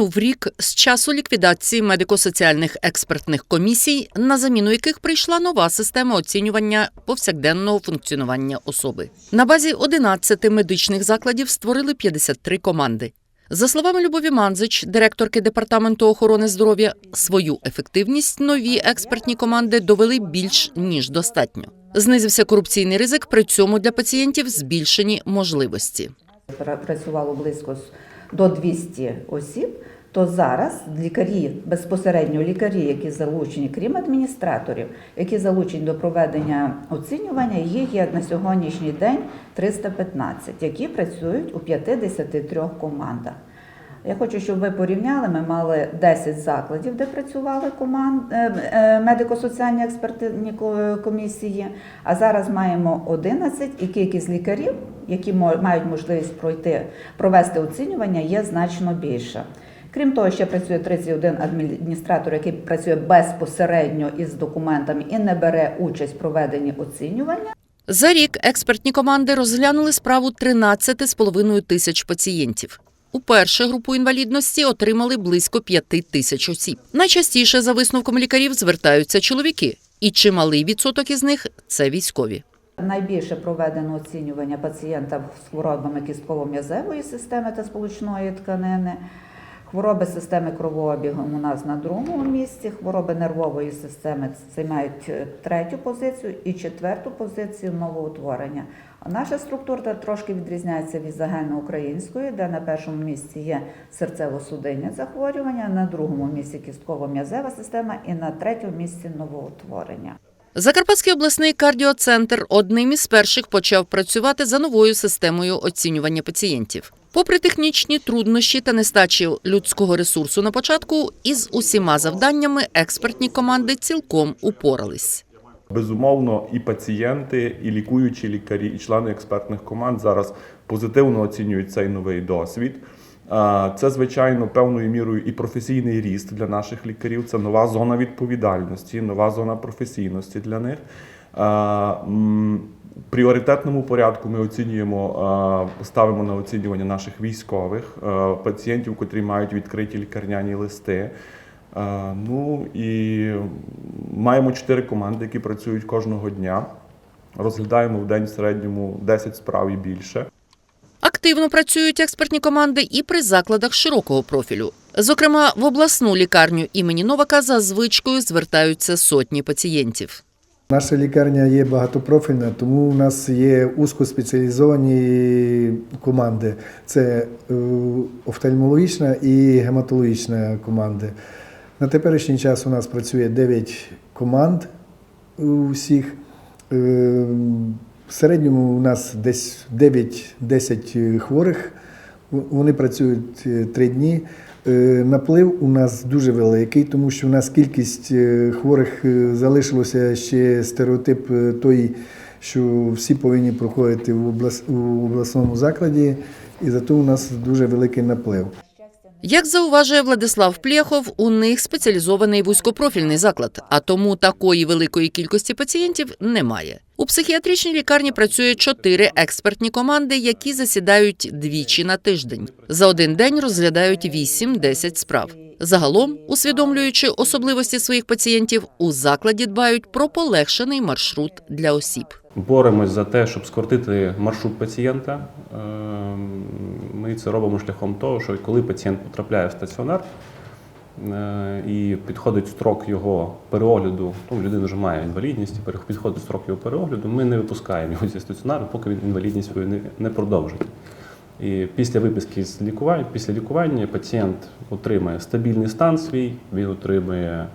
Минув рік з часу ліквідації медико-соціальних експертних комісій, на заміну яких прийшла нова система оцінювання повсякденного функціонування особи. На базі 11 медичних закладів створили 53 команди. За словами Любові Манзич, директорки департаменту охорони здоров'я, свою ефективність нові експертні команди довели більш ніж достатньо. Знизився корупційний ризик, при цьому для пацієнтів збільшені можливості. Працювало близько до 200 осіб, то зараз лікарі, безпосередньо лікарі, які залучені, крім адміністраторів, які залучені до проведення оцінювання, їх є на сьогоднішній день 315, які працюють у 53 командах. Я хочу, щоб ви порівняли. Ми мали 10 закладів, де працювали команд е, е, медико-соціальні експертні комісії. А зараз маємо 11, і кількість лікарів, які мають можливість пройти провести оцінювання, є значно більша. Крім того, ще працює 31 адміністратор, який працює безпосередньо із документами і не бере участь в проведенні оцінювання. За рік експертні команди розглянули справу 13,5 тисяч пацієнтів. Уперше групу інвалідності отримали близько 5 тисяч осіб. Найчастіше за висновком лікарів звертаються чоловіки, і чималий відсоток із них це військові. Найбільше проведено оцінювання пацієнта з хворобами кістково-м'язевої системи та сполучної тканини. Хвороби системи кровообігу у нас на другому місці, хвороби нервової системи займають е, третю позицію і четверту позицію новоутворення. Наша структура трошки відрізняється від загальноукраїнської, де на першому місці є серцево-судинні захворювання, на другому місці кістково-м'язева система і на третьому місці новоутворення. Закарпатський обласний кардіоцентр одним із перших почав працювати за новою системою оцінювання пацієнтів. Попри технічні труднощі та нестачі людського ресурсу на початку, із усіма завданнями експертні команди цілком упорались. Безумовно, і пацієнти, і лікуючі лікарі, і члени експертних команд зараз позитивно оцінюють цей новий досвід. Це, звичайно, певною мірою і професійний ріст для наших лікарів. Це нова зона відповідальності, нова зона професійності для них. В пріоритетному порядку ми оцінюємо, ставимо на оцінювання наших військових пацієнтів, котрі мають відкриті лікарняні листи. Ну і маємо чотири команди, які працюють кожного дня. Розглядаємо в день в середньому 10 справ і більше. Активно працюють експертні команди і при закладах широкого профілю. Зокрема, в обласну лікарню імені Новака за звичкою звертаються сотні пацієнтів. Наша лікарня є багатопрофільна, тому у нас є узкоспеціалізовані команди. Це е, офтальмологічна і гематологічна команди. На теперішній час у нас працює 9 команд у всіх. Е, В середньому у нас десь 9-10 хворих. Вони працюють 3 дні. Е, Наплив у нас дуже великий, тому що у нас кількість е, хворих е, залишилося ще стереотип е, той, що всі повинні проходити в обласному закладі, і зато у нас дуже великий наплив. Як зауважує Владислав Плєхов, у них спеціалізований вузькопрофільний заклад, а тому такої великої кількості пацієнтів немає. У психіатричній лікарні працює чотири експертні команди, які засідають двічі на тиждень. За один день розглядають 8-10 справ. Загалом, усвідомлюючи особливості своїх пацієнтів, у закладі дбають про полегшений маршрут для осіб. Боремось за те, щоб скоротити маршрут пацієнта. Ми це робимо шляхом того, що коли пацієнт потрапляє в стаціонар е, і підходить строк його переогляду, ну, людина вже має інвалідність, підходить строк його переогляду, ми не випускаємо його зі стаціонару, поки він інвалідність свою не, продовжить. І після виписки з лікування, після лікування пацієнт отримає стабільний стан свій, він отримує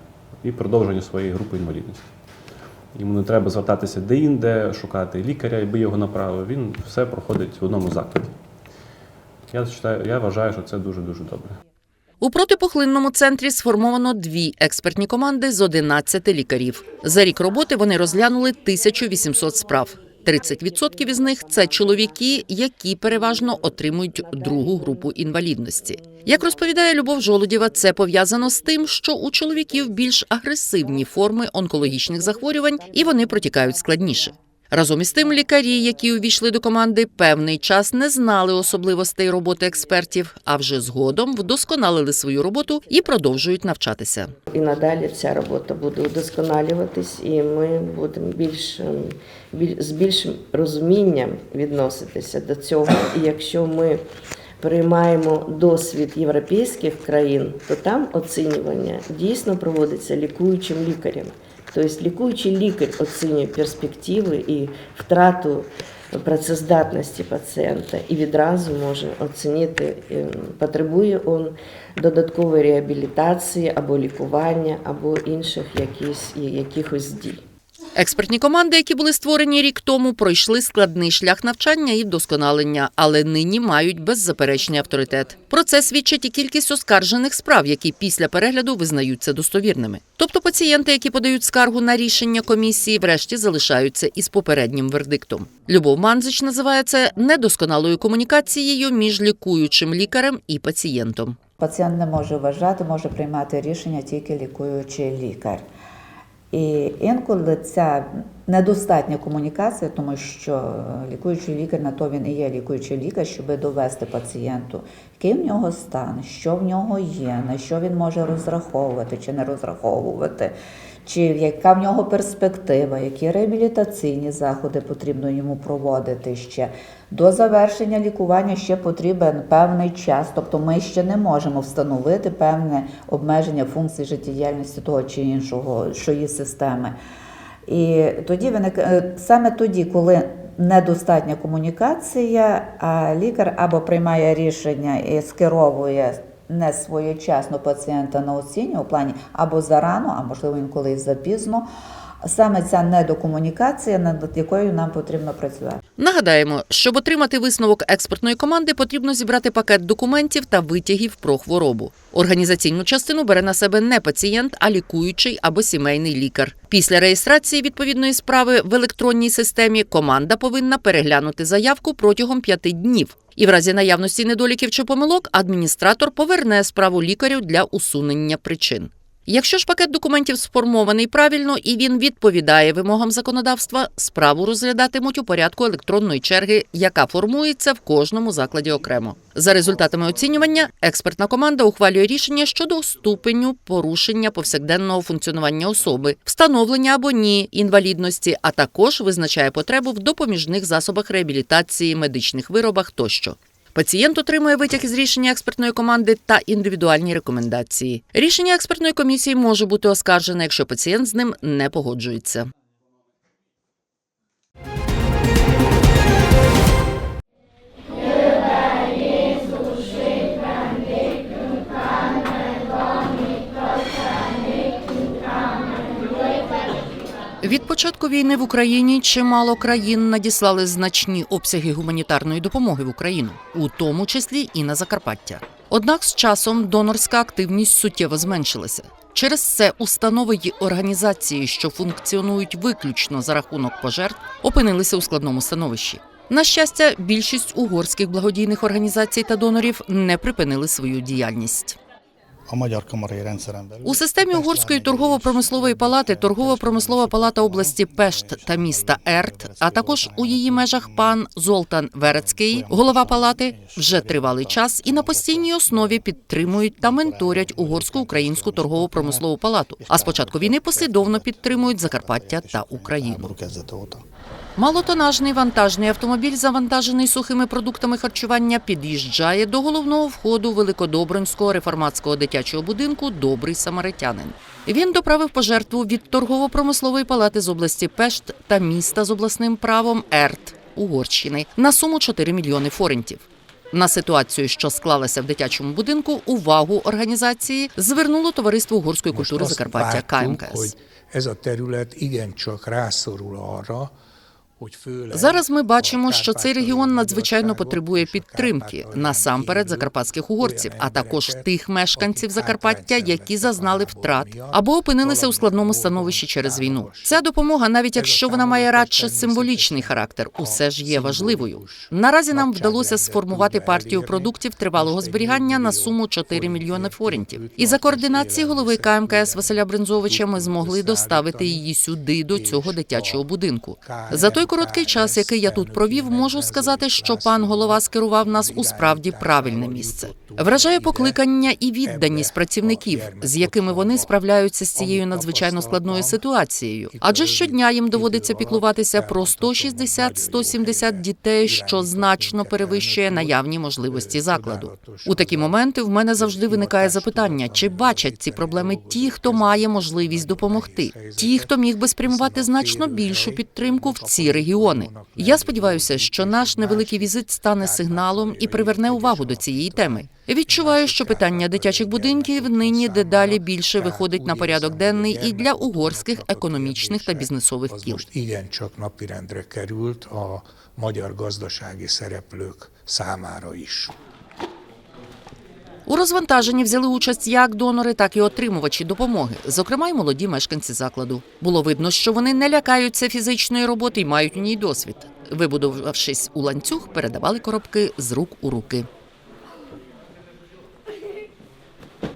і продовження своєї групи інвалідності. Йому не треба звертатися де-інде, шукати лікаря, якби його направив. Він все проходить в одному закладі. Я, вважаю, я вважаю, що це дуже-дуже добре. У протипухлинному центрі сформовано дві експертні команди з 11 лікарів. За рік роботи вони розглянули 1800 справ. 30% із них це чоловіки, які переважно отримують другу групу інвалідності. Як розповідає Любов Жолудєва, це пов'язано з тим, що у чоловіків більш агресивні форми онкологічних захворювань і вони протікають складніше. Разом із тим, лікарі, які увійшли до команди, певний час не знали особливостей роботи експертів, а вже згодом вдосконалили свою роботу і продовжують навчатися. І надалі ця робота буде удосконалюватись, і ми будемо більш, більш біль- з більшим розумінням відноситися до цього. І якщо ми приймаємо досвід європейських країн, то там оцінювання дійсно проводиться лікуючим лікарем. Тобто лікуючий лікар оцінює перспективи і втрату працездатності пацієнта і відразу може оцінити, ем, потребує він додаткової реабілітації або лікування, або інших якісь, якихось дій. Експертні команди, які були створені рік тому, пройшли складний шлях навчання і вдосконалення, але нині мають беззаперечний авторитет. Про це свідчить і кількість оскаржених справ, які після перегляду визнаються достовірними. Тобто пацієнти, які подають скаргу на рішення комісії, врешті залишаються із попереднім вердиктом. Любов Манзич називає це недосконалою комунікацією між лікуючим лікарем і пацієнтом. Пацієнт не може вважати, може приймати рішення тільки лікуючий лікар. І інколи ця недостатня комунікація, тому що лікуючий лікар на то він і є лікуючий лікар, щоб довести пацієнту, який в нього стан, що в нього є, на що він може розраховувати чи не розраховувати, чи яка в нього перспектива, які реабілітаційні заходи потрібно йому проводити ще. До завершення лікування ще потрібен певний час, тобто ми ще не можемо встановити певне обмеження функцій життєдіяльності того чи іншого шиї системи. І тоді виник е, саме тоді, коли недостатня комунікація, а лікар або приймає рішення і скеровує не своєчасно пацієнта на оцінювання у плані або зарано, а можливо інколи і запізно. Саме ця недокомунікація, над якою нам потрібно працювати. Нагадаємо, щоб отримати висновок експертної команди, потрібно зібрати пакет документів та витягів про хворобу. Організаційну частину бере на себе не пацієнт, а лікуючий або сімейний лікар. Після реєстрації відповідної справи в електронній системі команда повинна переглянути заявку протягом п'яти днів. І в разі наявності недоліків чи помилок адміністратор поверне справу лікарю для усунення причин. Якщо ж пакет документів сформований правильно і він відповідає вимогам законодавства, справу розглядатимуть у порядку електронної черги, яка формується в кожному закладі окремо. За результатами оцінювання, експертна команда ухвалює рішення щодо ступеню порушення повсякденного функціонування особи, встановлення або ні інвалідності, а також визначає потребу в допоміжних засобах реабілітації, медичних виробах тощо. Пацієнт отримує витяг із рішення експертної команди та індивідуальні рекомендації. Рішення експертної комісії може бути оскаржене, якщо пацієнт з ним не погоджується. Від початку війни в Україні чимало країн надіслали значні обсяги гуманітарної допомоги в Україну, у тому числі і на Закарпаття. Однак з часом донорська активність суттєво зменшилася. Через це установи й організації, що функціонують виключно за рахунок пожертв, опинилися у складному становищі. На щастя, більшість угорських благодійних організацій та донорів не припинили свою діяльність. A magyar kamarai rendszeren belül. У системі угорської торгово-промислової палати торгово-промислова палата області Пешт та міста Ерт, а також у її межах пан Золтан Верецький, голова палати, вже тривалий час і на постійній основі підтримують та менторять угорсько-українську торгово-промислову палату. А з початку війни послідовно підтримують Закарпаття та Україну. Малотонажний вантажний автомобіль, завантажений сухими продуктами харчування, під'їжджає до головного входу Великодобринського реформатського дитячого будинку Добрий самаритянин. Він доправив пожертву від торгово-промислової палати з області Пешт та міста з обласним правом Ерт Угорщини на суму 4 мільйони форентів. На ситуацію, що склалася в дитячому будинку, увагу організації звернуло товариство угорської культури Закарпаття КМКС. Зараз ми бачимо, що цей регіон надзвичайно потребує підтримки насамперед закарпатських угорців, а також тих мешканців Закарпаття, які зазнали втрат або опинилися у складному становищі через війну. Ця допомога, навіть якщо вона має радше символічний характер, усе ж є важливою. Наразі нам вдалося сформувати партію продуктів тривалого зберігання на суму 4 мільйони форінтів. І за координації голови КМКС Василя Бринзовича ми змогли доставити її сюди, до цього дитячого будинку. За той той короткий час, який я тут провів, можу сказати, що пан голова скерував нас у справді правильне місце. Вражає покликання і відданість працівників, з якими вони справляються з цією надзвичайно складною ситуацією. Адже щодня їм доводиться піклуватися про 160-170 дітей, що значно перевищує наявні можливості закладу. У такі моменти в мене завжди виникає запитання: чи бачать ці проблеми ті, хто має можливість допомогти, ті, хто міг би спрямувати значно більшу підтримку в ці регіони. Я сподіваюся, що наш невеликий візит стане сигналом і приверне увагу до цієї теми. Відчуваю, що питання дитячих будинків нині дедалі більше виходить на порядок денний і для угорських економічних та бізнесових кіл. magyar gazdasági szereplők számára is. У розвантаженні взяли участь як донори, так і отримувачі допомоги, зокрема й молоді мешканці закладу. Було видно, що вони не лякаються фізичної роботи і мають у ній досвід. Вибудувавшись у ланцюг, передавали коробки з рук у руки.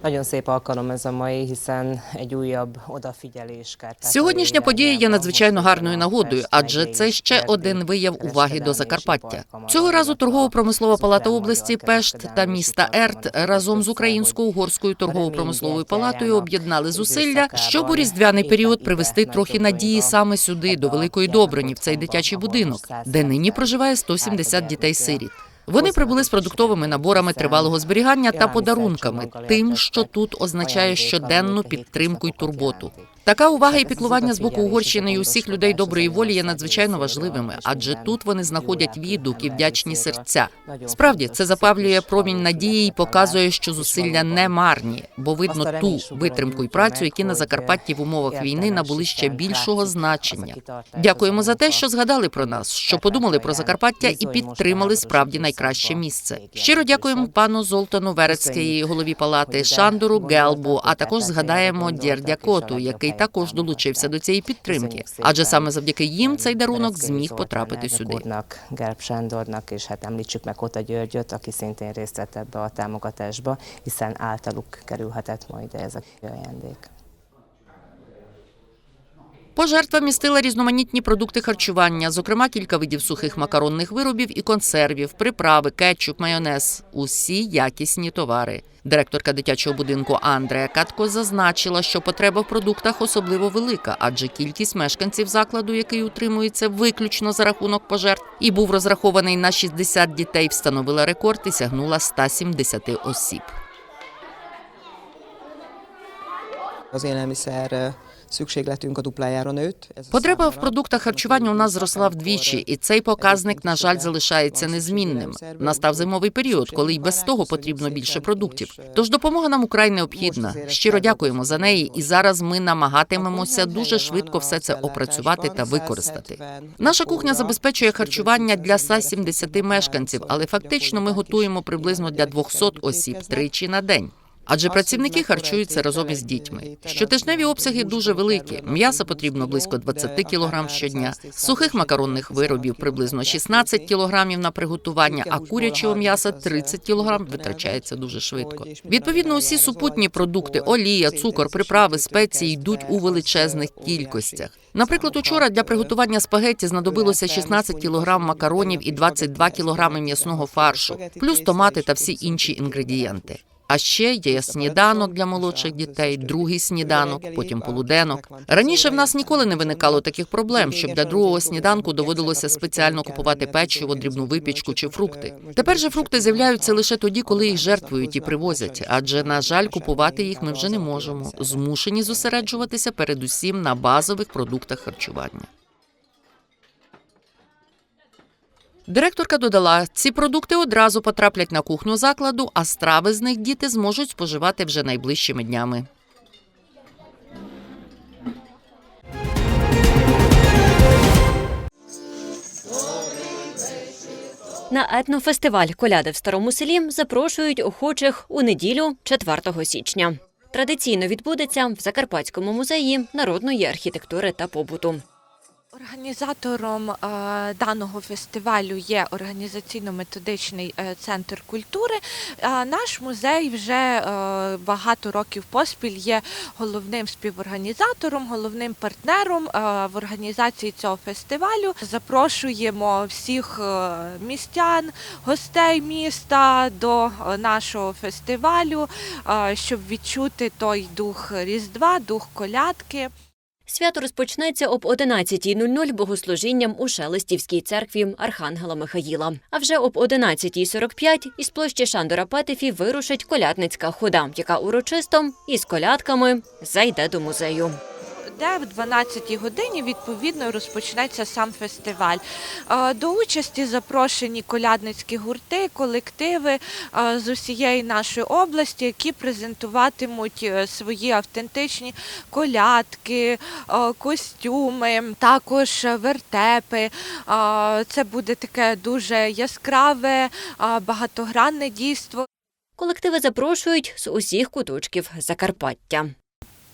Nagyon szép alkalom ez a mai, hiszen egy újabb odafigyelés Kárpátaljai Сьогоднішня подія є надзвичайно гарною нагодою, адже це ще один вияв уваги до Закарпаття. Цього разу торгово-промислова палата області Пешт та міста Ерт разом з közös українсько-угорською торгово-промисловою палатою об'єднали зусилля, щоб у різдвяний період привести трохи надії саме сюди, до Великої Добрині, в цей дитячий будинок, де нині проживає 170 Так, дітей-сиріт. Вони прибули з продуктовими наборами тривалого зберігання та подарунками, тим, що тут означає щоденну підтримку й турботу. Така увага і піклування з боку Угорщини і усіх людей доброї волі є надзвичайно важливими, адже тут вони знаходять відгук і вдячні серця. Справді це запавлює промінь надії і показує, що зусилля не марні, бо видно ту витримку і працю, які на Закарпатті в умовах війни набули ще більшого значення. Дякуємо за те, що згадали про нас, що подумали про Закарпаття і підтримали справді найкраще місце. Щиро дякуємо пану Золтану Верецькій, голові палати, Шандору Гелбу, а також згадаємо Дєрдя Коту, який також долучився до цієї підтримки. Адже саме завдяки їм цей дарунок зміг потрапити сюди. Részt vett ebbe a támogatásba, hiszen általuk kerülhetett ma ide ez a ajándék. Пожертва містила різноманітні продукти харчування, зокрема кілька видів сухих макаронних виробів і консервів, приправи, кетчуп, майонез усі якісні товари. Директорка дитячого будинку Андрея Катко зазначила, що потреба в продуктах особливо велика, адже кількість мешканців закладу, який утримується виключно за рахунок пожертв, і був розрахований на 60 дітей, встановила рекорд і сягнула 170 осіб. Потреба в продуктах харчування у нас зросла вдвічі, і цей показник, на жаль, залишається незмінним. Настав зимовий період, коли й без того потрібно більше продуктів. Тож допомога нам украй необхідна. Щиро дякуємо за неї, і зараз ми намагатимемося дуже швидко все це опрацювати та використати. Наша кухня забезпечує харчування для 170 мешканців, але фактично ми готуємо приблизно для 200 осіб тричі на день. Адже працівники харчуються разом із дітьми. Щотижневі обсяги дуже великі. М'яса потрібно близько 20 кілограм щодня, сухих макаронних виробів приблизно 16 кілограмів на приготування, а курячого м'яса 30 кілограм витрачається дуже швидко. Відповідно, усі супутні продукти, олія, цукор, приправи, спеції йдуть у величезних кількостях. Наприклад, учора для приготування спагетті знадобилося 16 кілограм макаронів і 22 кілограми м'ясного фаршу, плюс томати та всі інші інгредієнти. А ще є сніданок для молодших дітей, другий сніданок, потім полуденок. Раніше в нас ніколи не виникало таких проблем, щоб для другого сніданку доводилося спеціально купувати печиво, дрібну випічку чи фрукти. Тепер же фрукти з'являються лише тоді, коли їх жертвують і привозять. Адже, на жаль, купувати їх ми вже не можемо. Змушені зосереджуватися передусім на базових продуктах харчування. Директорка додала, ці продукти одразу потраплять на кухню закладу, а страви з них діти зможуть споживати вже найближчими днями. На етнофестиваль Коляди в старому селі запрошують охочих у неділю 4 січня. Традиційно відбудеться в Закарпатському музеї народної архітектури та побуту. Організатором е, даного фестивалю є організаційно-методичний е, центр культури. Наш музей вже е, багато років поспіль є головним співорганізатором, головним партнером в організації цього фестивалю. Запрошуємо всіх містян, гостей міста до нашого фестивалю, щоб відчути той дух Різдва, дух колядки. Свято розпочнеться об 11.00 богослужінням у Шелестівській церкві Архангела Михаїла. А вже об 11.45 із площі Шандора Петефі вирушить колядницька хода, яка урочисто із колядками зайде до музею. Де в 12-й годині відповідно розпочнеться сам фестиваль. Е, До участі запрошені колядницькі гурти, колективи е, з усієї нашої області, які презентуватимуть е, свої автентичні колядки, костюми, також вертепи. Це буде таке дуже яскраве, багатогранне дійство. Колективи запрошують з усіх куточків Закарпаття.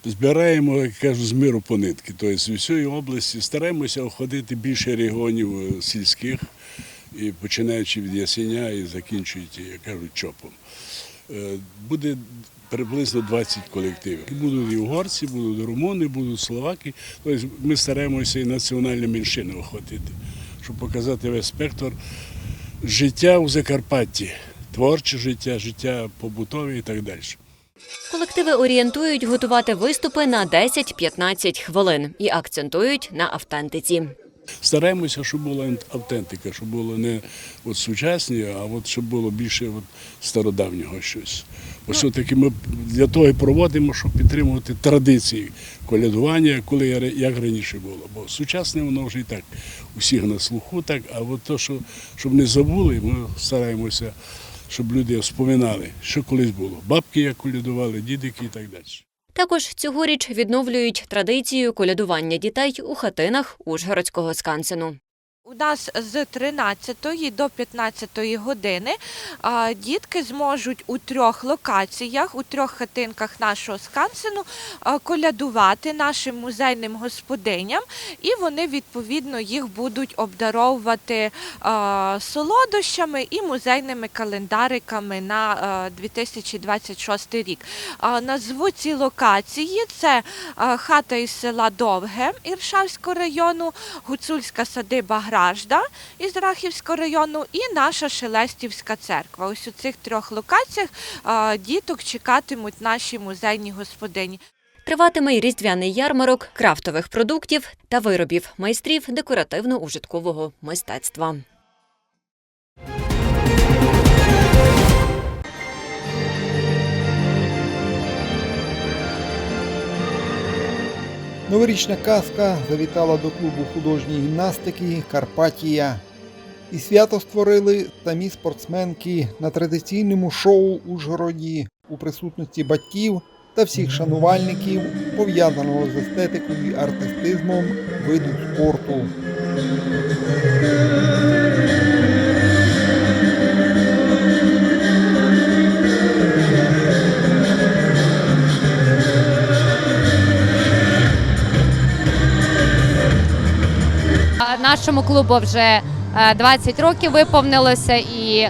Збираємо, як кажуть, з миру по нитки. Тобто з усієї області стараємося охопити більше регіонів е, сільських, і починаючи від Ясеня і закінчуючи, як кажуть, чопом. Е, Буде приблизно 20 колективів. Будуть і угорці, будуть румуни, будуть словаки. Тобто ми стараємося і національні меншини охватити, щоб показати весь спектр життя у Закарпатті, творче життя, життя побутове і так далі. Колективи орієнтують готувати виступи на 10-15 хвилин і акцентують на автентиці. Стараємося, щоб була автентика, щоб було не от сучасні, а от щоб було більше от стародавнього щось. Ось все-таки ми для того і проводимо, щоб підтримувати традиції колядування, коли я- як раніше було. Бо сучасне воно вже і так усіх на слуху, так, а от то, що, щоб не забули, ми стараємося, щоб люди вспоминали, що колись було. Бабки як колядували, дідики і так далі. Також цьогоріч відновлюють традицію колядування дітей у хатинах Ужгородського скансену. У нас з 13 до 15 години дітки зможуть у трьох локаціях, у трьох хатинках нашого скансену колядувати нашим музейним господиням, і вони відповідно їх будуть обдаровувати солодощами і музейними календариками на 2026 рік. Назву ці локації це хата із села Довге Іршавського району, Гуцульська садиба Гражда із Рахівського району і наша Шелестівська церква. Ось у цих трьох локаціях діток чекатимуть наші музейні господині. Триватиме й різдвяний ярмарок крафтових продуктів та виробів майстрів декоративно-ужиткового мистецтва. Новорічна казка завітала до клубу художньої гімнастики Карпатія. І свято створили самі спортсменки на традиційному шоу Ужгороді у присутності батьків та всіх шанувальників, пов'язаного з естетикою і артистизмом виду спорту. Нашому клубу вже е, 20 років виповнилося, і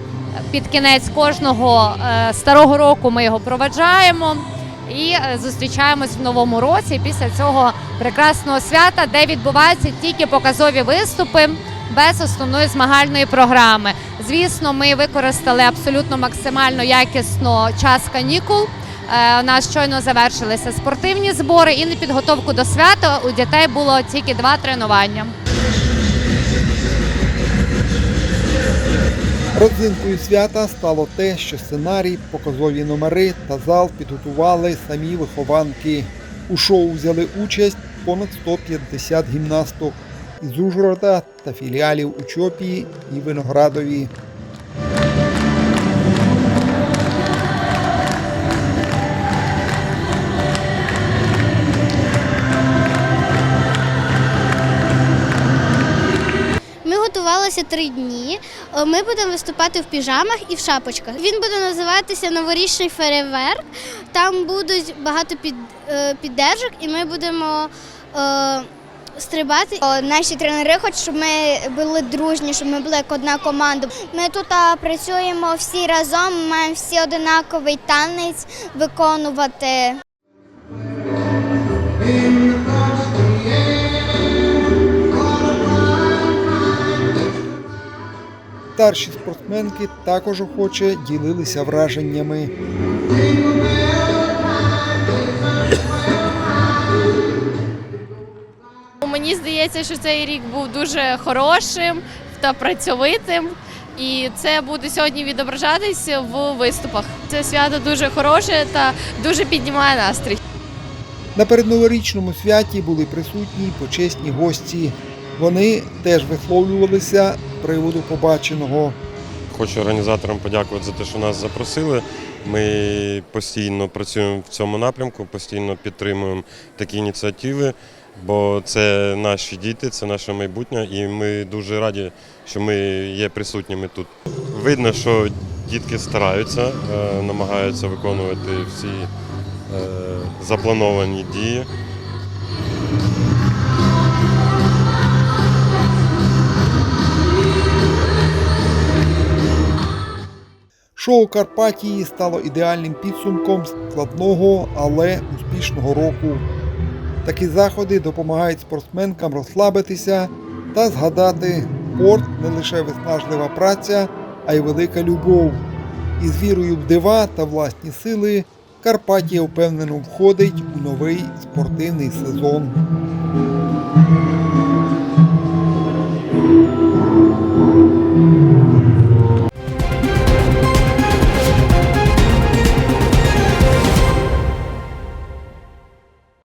під кінець кожного е, старого року ми його проведжаємо і е, зустрічаємось в новому році після цього прекрасного свята, де відбуваються тільки показові виступи без основної змагальної програми. Звісно, ми використали абсолютно максимально якісно час канікул. Е, У нас щойно завершилися спортивні збори, і на підготовку до свята у дітей було тільки два тренування. Родзинкою свята стало те, що сценарій, показові номери та зал підготували самі вихованки. У шоу взяли участь понад 150 гімнасток із Ужгорода та філіалів у Чопії і Виноградові. Готувалися три дні. Е, Ми будемо виступати в піжамах і в шапочках. Він буде називатися Новорічний фейерверк. Там будуть багато під, е, піддержок, і ми будемо е, стрибати. Наші тренери хочуть, щоб ми були дружні, щоб ми були як одна команда. Ми тут працюємо всі разом, маємо всі одинаковий танець виконувати. Старші спортсменки також охоче ділилися враженнями. Мені здається, що цей рік був дуже хорошим та працьовитим. І це буде сьогодні відображатись в виступах. Це свято дуже хороше та дуже піднімає настрій. На передноворічному святі були присутні почесні гості. Вони теж висловлювалися приводу побаченого. Хочу організаторам подякувати за те, що нас запросили. Ми постійно працюємо в цьому напрямку, постійно підтримуємо такі ініціативи, бо це наші діти, це наше майбутнє, і ми дуже раді, що ми є присутніми тут. Видно, що дітки стараються, е, намагаються виконувати всі е, заплановані дії. Шоу Карпатії стало ідеальним підсумком складного, але успішного року. Такі заходи допомагають спортсменкам розслабитися та згадати, спорт не лише виснажлива праця, а й велика любов. Із вірою в дива та власні сили Карпатія впевнено входить у новий спортивний сезон.